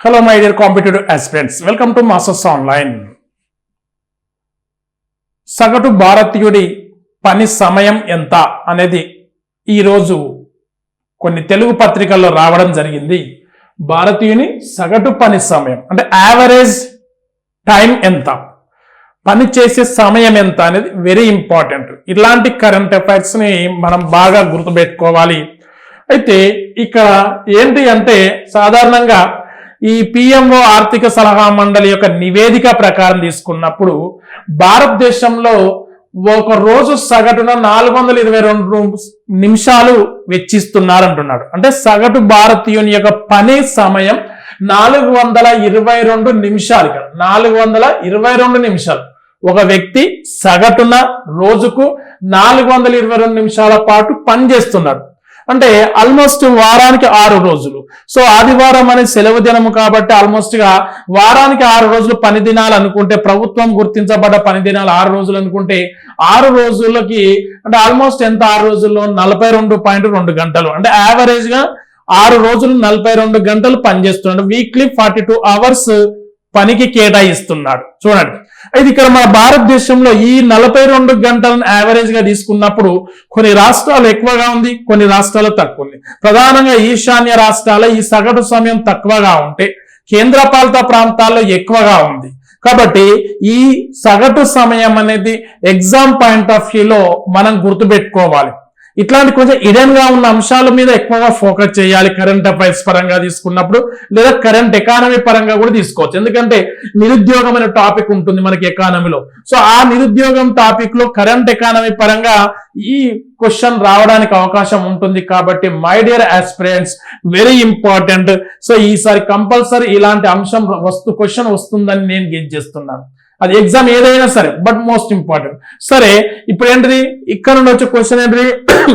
Hello my dear competitive aspirants welcome to Masters online సగటు భారతీయుడి పని సమయం ఎంత అనేది ఈరోజు కొన్ని తెలుగు పత్రికల్లో రావడం జరిగింది. భారతీయుని సగటు పని సమయం అంటే యావరేజ్ టైం ఎంత పని చేసే సమయం ఎంత అనేది వెరీ ఇంపార్టెంట్ ఇలాంటి కరెంట్ అఫైర్స్ని మనం బాగా గుర్తుపెట్టుకోవాలి. అయితే ఇక్కడ ఏంటి అంటే సాధారణంగా ఈ పిఎంఓ ఆర్థిక సలహా మండలి యొక్క నివేదిక ప్రకారం తీసుకున్నప్పుడు భారతదేశంలో ఒక రోజు సగటున నాలుగు వందల ఇరవై రెండు నిమిషాలు వెచ్చిస్తున్నారు అంటున్నాడు అంటే సగటు భారతీయుని యొక్క పని సమయం నాలుగు వందల ఇరవై రెండు నిమిషాలు ఇక్కడ. నాలుగు వందల ఇరవై రెండు నిమిషాలు. ఒక వ్యక్తి సగటున రోజుకు నాలుగు వందల ఇరవై రెండు నిమిషాల పాటు పనిచేస్తున్నాడు అంటే ఆల్మోస్ట్ వారానికి ఆరు రోజులు. సో ఆదివారం అనేది సెలవు దినము కాబట్టి ఆల్మోస్ట్గా వారానికి ఆరు రోజులు పని దినాలు అనుకుంటే ప్రభుత్వం గుర్తించబడ్డ పని దినాలు ఆరు రోజులు అనుకుంటే ఆరు రోజులకి అంటే ఆల్మోస్ట్ ఎంత? ఆరు రోజుల్లో నలభై రెండు పాయింట్ రెండు గంటలు. అంటే యావరేజ్గా ఆరు రోజులు నలభై రెండు గంటలు పనిచేస్తున్నాడు వీక్లీ ఫార్టీ టూ అవర్స్ పనికి కేటాయిస్తున్నాడు. చూడండి. అయితే ఇక్కడ మన భారతదేశంలో ఈ నలభై రెండు గంటలను యావరేజ్గా తీసుకున్నప్పుడు కొన్ని రాష్ట్రాలు ఎక్కువగా ఉంది కొన్ని రాష్ట్రాలు తక్కువ ఉంది. ప్రధానంగా ఈశాన్య రాష్ట్రాల ఈ సగటు సమయం తక్కువగా ఉంటే కేంద్రపాలిత ప్రాంతాల్లో ఎక్కువగా ఉంది. కాబట్టి ఈ సగటు సమయం అనేది ఎగ్జామ్ పాయింట్ ఆఫ్ వ్యూలో మనం గుర్తుపెట్టుకోవాలి. ఇట్లాంటి కొంచెం ఇడెన్గా ఉన్న అంశాల మీద ఎక్కువగా ఫోకస్ చేయాలి కరెంట్ అఫైర్స్ పరంగా తీసుకున్నప్పుడు లేదా కరెంట్ ఎకానమీ పరంగా కూడా తీసుకోవచ్చు. ఎందుకంటే నిరుద్యోగం అనే టాపిక్ ఉంటుంది మనకి ఎకానమీలో సో ఆ నిరుద్యోగం టాపిక్లో కరెంట్ ఎకానమీ పరంగా ఈ క్వశ్చన్ రావడానికి అవకాశం ఉంటుంది కాబట్టి my dear aspirants very important so ఈసారి కంపల్సరీ ఇలాంటి అంశం వస్తు క్వశ్చన్ వస్తుందని నేను గెట్ చేస్తున్నాను. అది ఎగ్జామ్ ఏదైనా సరే బట్ మోస్ట్ ఇంపార్టెంట్ సరే ఇప్పుడు ఏంటిది? ఇక్కడ నుండి వచ్చే క్వశ్చన్ ఏంటిది?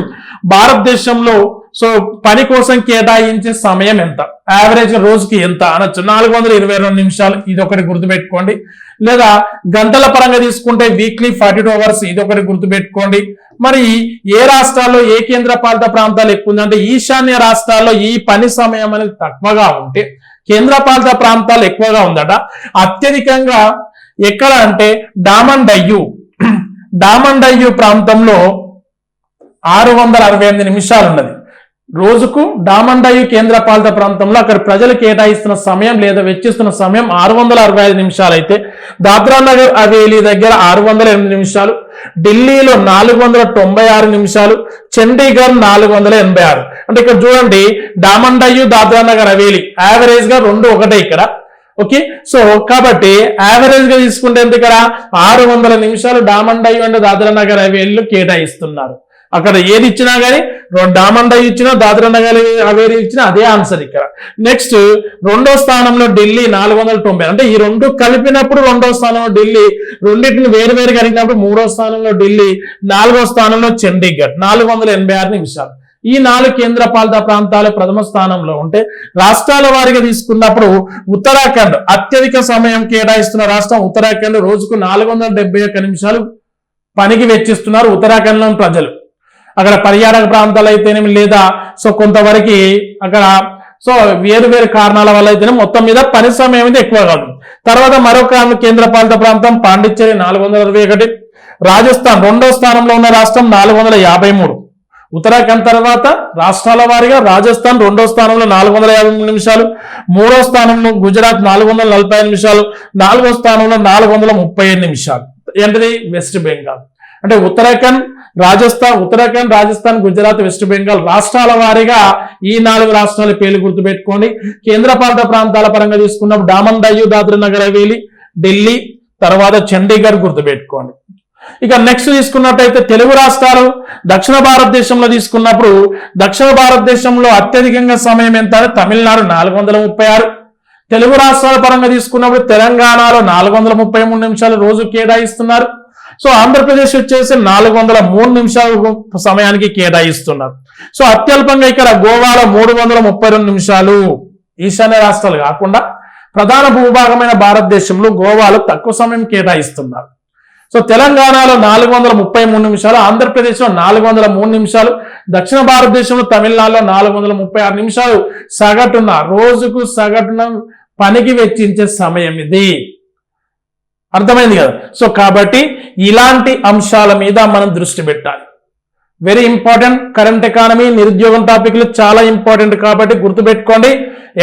భారతదేశంలో సో పని కోసం కేటాయించే సమయం ఎంత? యావరేజ్ రోజుకి ఎంత? అనొచ్చు. నాలుగు వందల ఇరవై రెండు నిమిషాలు ఇది ఒకటి గుర్తుపెట్టుకోండి. లేదా గంటల పరంగా తీసుకుంటే వీక్లీ ఫార్టీ టూ అవర్స్ ఇది ఒకటి గుర్తుపెట్టుకోండి. మరి ఏ రాష్ట్రాల్లో ఏ కేంద్ర పాలిత ప్రాంతాలు ఎక్కువ ఉందంటే అంటే ఈశాన్య రాష్ట్రాల్లో ఈ పని సమయం అనేది తక్కువగా ఉంటే కేంద్ర పాలిత ప్రాంతాలు ఎక్కువగా ఉందట. అత్యధికంగా ఎక్కడ అంటే డామండయ్యు డామండయ్యు ప్రాంతంలో ఆరు వందల అరవై ఎనిమిది నిమిషాలు ఉన్నది రోజుకు డామండయ్యు కేంద్ర పాలిత ప్రాంతంలో అక్కడ ప్రజలు కేటాయిస్తున్న సమయం లేదా వెచ్చిస్తున్న సమయం ఆరు వందల అరవై ఐదు నిమిషాలు అయితే దాద్రా నగర్ హవేలీ దగ్గర ఆరు వందల ఎనిమిది నిమిషాలు. ఢిల్లీలో నాలుగు వందల తొంభై ఆరు నిమిషాలు. చండీగఢ్ నాలుగు వందల ఎనభై ఆరు. అంటే ఇక్కడ చూడండి డామండయ్యు దాద్రా నగర్ హవేలీ. యావరేజ్గా రెండు ఒకటే ఇక్కడ. ఓకే సో కాబట్టి యావరేజ్గా తీసుకుంటే ఎంత ఇక్కడ ఆరు వందల నిమిషాలు డామండయ్యు అండ్ దాద్రా నగర్ హవేలీలో కేటాయిస్తున్నారు. అక్కడ ఏది ఇచ్చినా కానీ డామండయ్య ఇచ్చినా దాద్రా నగర్ హవేలీ ఇచ్చినా అదే ఆన్సర్ ఇక్కడ. నెక్స్ట్ రెండో స్థానంలో ఢిల్లీ నాలుగు వందల తొంభై. అంటే ఈ రెండు కలిపినప్పుడు రెండో స్థానంలో ఢిల్లీ రెండింటిని వేరు వేరు కలిగినప్పుడు మూడో స్థానంలో ఢిల్లీ నాలుగో స్థానంలో చండీగఢ్. నాలుగు వందల ఎనభై ఆరు నిమిషాలు. ఈ నాలుగు కేంద్ర పాలిత ప్రాంతాలు ప్రథమ స్థానంలో ఉంటే రాష్ట్రాల వారిగా తీసుకున్నప్పుడు ఉత్తరాఖండ్ అత్యధిక సమయం కేటాయిస్తున్న రాష్ట్రం. ఉత్తరాఖండ్ రోజుకు నాలుగు వందల నిమిషాలు పనికి వెచ్చిస్తున్నారు ఉత్తరాఖండ్లోని ప్రజలు. అక్కడ పర్యాటక ప్రాంతాలు అయితేనేమి లేదా సో కొంతవరకు అక్కడ సో వేరు వేరు కారణాల వల్ల అయితేనే మొత్తం మీద పని సమయం అయితే ఎక్కువ కాదు. తర్వాత మరొక కేంద్ర పాలిత ప్రాంతం పాండిచ్చేరి నాలుగు వందల అరవై ఒకటి. రాజస్థాన్ రెండో స్థానంలో ఉన్న రాష్ట్రం నాలుగు వందల యాభై మూడు. ఉత్తరాఖండ్ తర్వాత రాష్ట్రాల వారీగా రాజస్థాన్ రెండో స్థానంలో నాలుగు వందల యాభై మూడు నిమిషాలు మూడో స్థానంలో గుజరాత్ నాలుగు వందల నలభై ఐదు నిమిషాలు నాలుగో స్థానంలో నాలుగు వందల ముప్పై ఐదు నిమిషాలు. ఏంటిది? వెస్ట్ బెంగాల్. అంటే ఉత్తరాఖండ్ రాజస్థాన్ ఉత్తరాఖండ్ రాజస్థాన్ గుజరాత్ వెస్ట్ బెంగాల్ రాష్ట్రాల వారీగా ఈ నాలుగు రాష్ట్రాల పేర్లు గుర్తుపెట్టుకోండి. కేంద్రపాలిత ప్రాంతాల పరంగా తీసుకున్నప్పుడు డామన్ డయ్యూ దాద్రి నగర్ హవేలీ ఢిల్లీ తర్వాత చండీగఢ్ గుర్తుపెట్టుకోండి. ఇక నెక్స్ట్ తీసుకున్నట్టయితే తెలుగు రాష్ట్రాలు దక్షిణ భారతదేశంలో తీసుకున్నప్పుడు దక్షిణ భారతదేశంలో అత్యధికంగా సమయం ఎంత తమిళనాడు నాలుగు వందల ముప్పై ఆరు. తెలుగు రాష్ట్రాల పరంగా తీసుకున్నప్పుడు తెలంగాణలో నాలుగు వందల ముప్పై మూడు నిమిషాలు రోజు కేటాయిస్తున్నారు. సో ఆంధ్రప్రదేశ్ వచ్చేసి నాలుగు వందల మూడు నిమిషాలు సమయానికి కేటాయిస్తున్నారు. సో అత్యల్పంగా ఇక్కడ గోవాలో మూడు వందల ముప్పై రెండు నిమిషాలు ఈశాన్య రాష్ట్రాలు కాకుండా ప్రధాన భూభాగమైన భారతదేశంలో గోవాలో తక్కువ సమయం కేటాయిస్తున్నారు. సో తెలంగాణలో నాలుగు వందల ముప్పై మూడు నిమిషాలు ఆంధ్రప్రదేశ్లో నాలుగు వందల మూడు నిమిషాలు దక్షిణ భారతదేశంలో తమిళనాడులో నాలుగు వందల ముప్పై ఆరు నిమిషాలు సగటున రోజుకు సగటున పనికి వెచ్చించే సమయం ఇది. అర్థమైంది కదా? సో కాబట్టి ఇలాంటి అంశాల మీద మనం దృష్టి పెట్టాలి. వెరీ ఇంపార్టెంట్ కరెంట్ ఎకానమీ నిరుద్యోగం టాపిక్లు చాలా ఇంపార్టెంట్ కాబట్టి గుర్తుపెట్టుకోండి.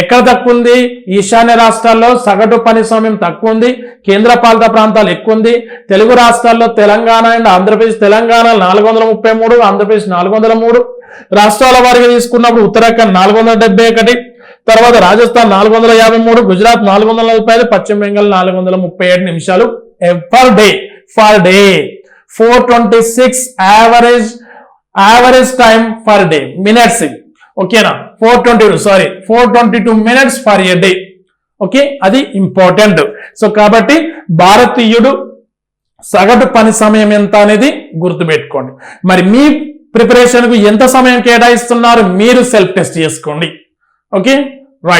ఎక్కడ తక్కువ ఉంది ఈశాన్య రాష్ట్రాల్లో సగటు పని సమయం తక్కువ ఉంది కేంద్ర పాలిత ప్రాంతాలు ఎక్కువ ఉంది తెలుగు రాష్ట్రాల్లో తెలంగాణ అండ్ ఆంధ్రప్రదేశ్ తెలంగాణ నాలుగు వందల ముప్పై మూడు ఆంధ్రప్రదేశ్ నాలుగు వందల మూడు రాష్ట్రాల వారిగా తీసుకున్నప్పుడు ఉత్తరాఖండ్ నాలుగు వందల డెబ్బై ఒకటి తర్వాత రాజస్థాన్ నాలుగు వందల యాభై మూడు గుజరాత్ నాలుగు వందల నలభై ఐదు పశ్చిమ బెంగాల్ నాలుగు వందల ముప్పై ఏడు నిమిషాలు. Per day for day four twenty six average average time for day minutes ఓకేనా four twenty two sorry four twenty two minutes for a day okay అది ఇంపార్టెంట్ సో కాబట్టి భారతీయుడు సగటు పని సమయం ఎంత అనేది గుర్తుపెట్టుకోండి. మరి మీ ప్రిపరేషన్కు ఎంత సమయం కేటాయిస్తున్నారు? మీరు సెల్ఫ్ టెస్ట్ చేసుకోండి. Okay right